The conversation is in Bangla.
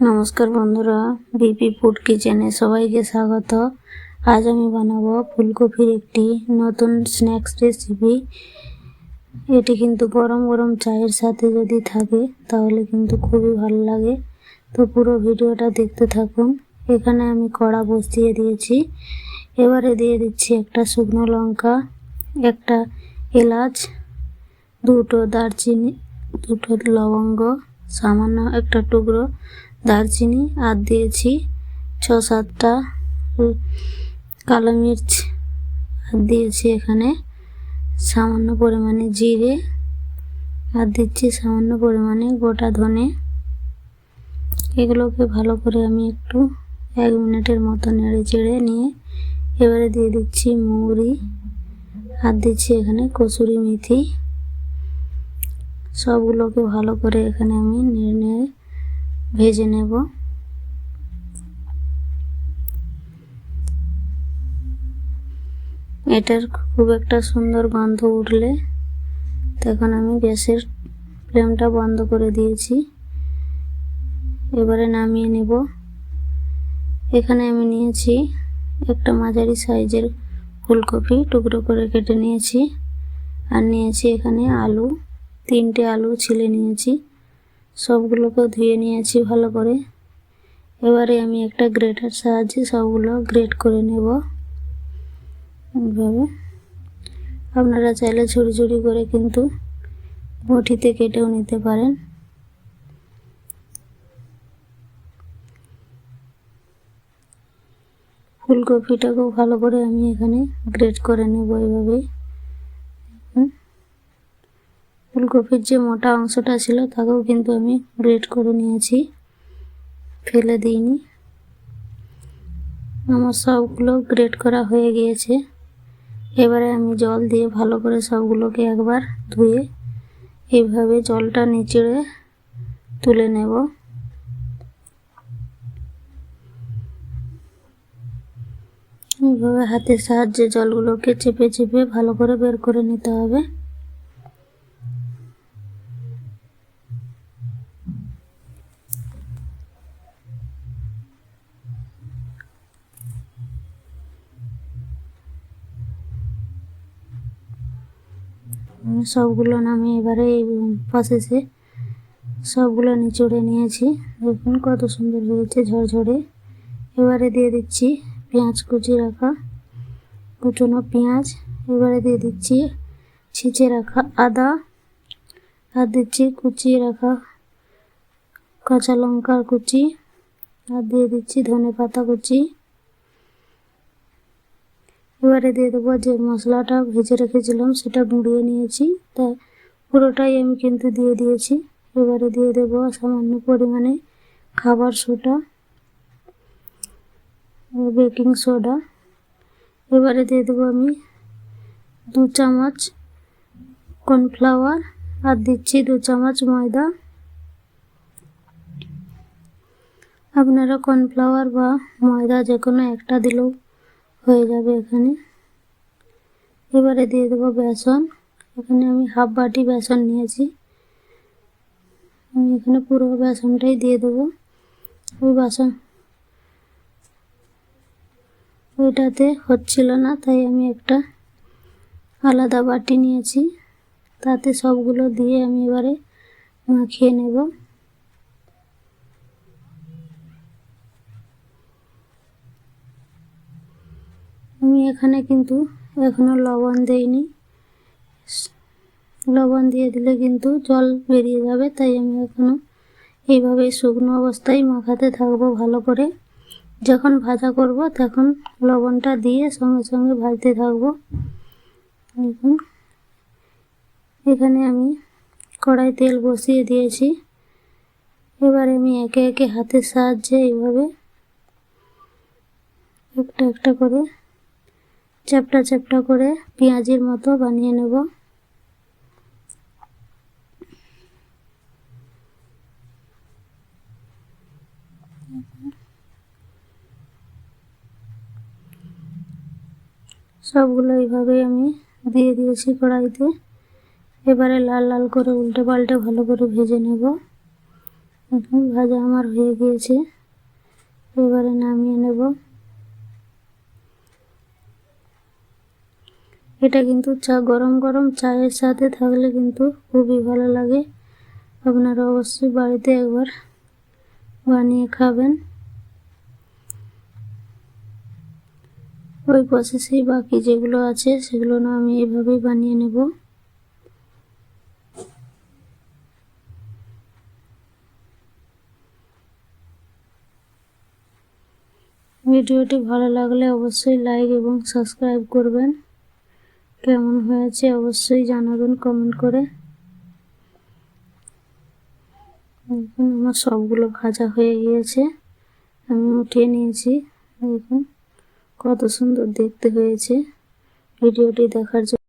নমস্কার বন্ধুরা, বিপি ফুড কিচেনে সবাইকে স্বাগত। আজ আমি বানাবো ফুলকপির একটি নতুন স্ন্যাক্স রেসিপি। এটি কিন্তু গরম গরম চায়ের সাথে যদি থাকে, তাহলে কিন্তু খুবই ভালো লাগে। তো পুরো ভিডিওটা দেখতে থাকুন। এখানে আমি কড়া বসিয়ে দিয়েছি। এবারে দিয়ে দিচ্ছি একটা শুকনো লঙ্কা, একটা এলাচ, দুটো দারচিনি, দুটো লবঙ্গ, সামান্য একটা টুকরো দারচিনি আর দিয়েছি ছ সাতটা কালো মির্চ আর দিয়েছি এখানে সামান্য পরিমাণে জিরে আর দিচ্ছি সামান্য পরিমাণে গোটা ধনে। এগুলোকে ভালো করে আমি একটু এক মিনিটের মতো নেড়ে চেড়ে নিয়ে এবারে দিয়ে দিচ্ছি মৌরি আর দিচ্ছি এখানে কসুরি মেথি। সবগুলোকে ভালো করে এখানে আমি নেড়ে নেড়ে ভেজে নেব। এটার খুব একটা সুন্দর গন্ধ উঠলে তখন আমি গ্যাসের ফ্লেমটা বন্ধ করে দিয়েছি। এবারে নামিয়ে নেব। এখানে আমি নিয়েছি একটা মাঝারি সাইজের ফুলকপি টুকরো করে কেটে নিয়েছি। আর নিয়েছি এখানে আলু, তিনটে আলু ছিলে নিয়েছি। সবগুলোকে ধুয়ে নিয়েছি ভালো করে। এবারে আমি একটা গ্রেটার সাহায্যে সবগুলো গ্রেট করে নেব। এইভাবে। আপনারা চাইলে ছুরি ছুরি করে কিন্তু বটিতে কেটেও নিতে পারেন। ফুলকপিটাকেও ভালো করে আমি এখানে গ্রেট করে নেব এইভাবে। হুম। ফুলকপির যে মোটা অংশটা ছিল, তাকেও কিন্তু আমি গ্রেট করে নিয়েছি। ফেলে দিইনি। আমার সবগুলো গ্রেট করা হয়ে গিয়েছে। এবারে আমি জল দিয়ে ভালো করে সবগুলোকে একবার ধুয়ে এইভাবে জলটা নিচড়ে তুলে নেব। এইভাবে হাতের সাহায্যে জলগুলোকে চেপে চেপে ভালো করে বের করে নিতে হবে। সবগুলো নামিয়ে এবারে এই প্রসেসে সবগুলো নিচড়ে নিয়েছি। দেখুন কত সুন্দর হয়েছে ঝরঝরে। এবারে দিয়ে দিচ্ছি পেঁয়াজ কুচি রাখা, কুচনো পেঁয়াজ। এবারে দিয়ে দিচ্ছি ছিঁচে রাখা আদা। আর দিচ্ছি কুচিয়ে রাখা কাঁচা লঙ্কার কুচি। আর দিয়ে দিচ্ছি ধনে পাতা কুচি। এবারে দিয়ে দেবো যে মশলাটা ভেজে রেখেছিলাম, সেটা গুঁড়িয়ে নিয়েছি। তা পুরোটাই আমি কিন্তু দিয়ে দিয়েছি। এবারে দিয়ে দেবো সামান্য পরিমাণে খাবার সোডা বেকিং সোডা। এবারে দিয়ে দেবো আমি দু চামচ কর্নফ্লাওয়ার, আর দিচ্ছি দু চামচ ময়দা। আপনারা কর্নফ্লাওয়ার বা ময়দা যে কোনো একটা দিলেও হয়ে যাবে এখানে। এবারে দিয়ে দেবো বেসন। এখানে আমি হাফ বাটি বেসন নিয়েছি। আমি এখানে পুরো বেসনটাই দিয়ে দেবো। ওই বেসন ওইটাতে হচ্ছিল না, তাই আমি একটা আলাদা বাটি নিয়েছি। তাতে সবগুলো দিয়ে আমি এবারে মাখিয়ে নেব আমি এখানে কিন্তু এখনও লবণ দেইনি। লবণ দিয়ে দিলে কিন্তু জল বেরিয়ে যাবে, তাই আমি এখনও এইভাবে শুকনো অবস্থায় মাখাতে থাকব ভালো করে। যখন ভাজা করব তখন লবণটা দিয়ে সঙ্গে সঙ্গে ভাজতে থাকব। দেখুন, এখানে আমি কড়াই তেল বসিয়ে দিয়েছি। এবারে আমি একে একে হাতের সাহায্যে এইভাবে একটা একটা করে চ্যাপটা চ্যাপটা করে পেঁয়াজের মতো বানিয়ে নেব। সবগুলো এইভাবে আমি দিয়ে দিয়েছি কড়াইতে। এবারে লাল লাল করে উল্টে পাল্টে ভালো করে ভেজে নেব। ভাজা আমার হয়ে গিয়েছে। এবারে নামিয়ে নেব। এটা কিন্তু চা, গরম গরম চায়ের সাথে থাকলে কিন্তু খুবই ভালো লাগে। আপনারা অবশ্যই বাড়িতে একবার বানিয়ে খাবেন। ওই প্রসেসেই বাকি যেগুলো আছে, সেগুলো না আমি এভাবেই বানিয়ে নেব। ভিডিওটি ভালো লাগলে অবশ্যই লাইক এবং সাবস্ক্রাইব করবেন। কেমন হয়েছে অবশ্যই জানাবেন কমেন্ট করে। দেখুন, আমার সবগুলো ভাজা হয়ে গিয়েছে। আমি উঠিয়ে নিয়েছি। দেখুন, কত সুন্দর দেখতে হয়েছে। ভিডিওটি দেখার জন্য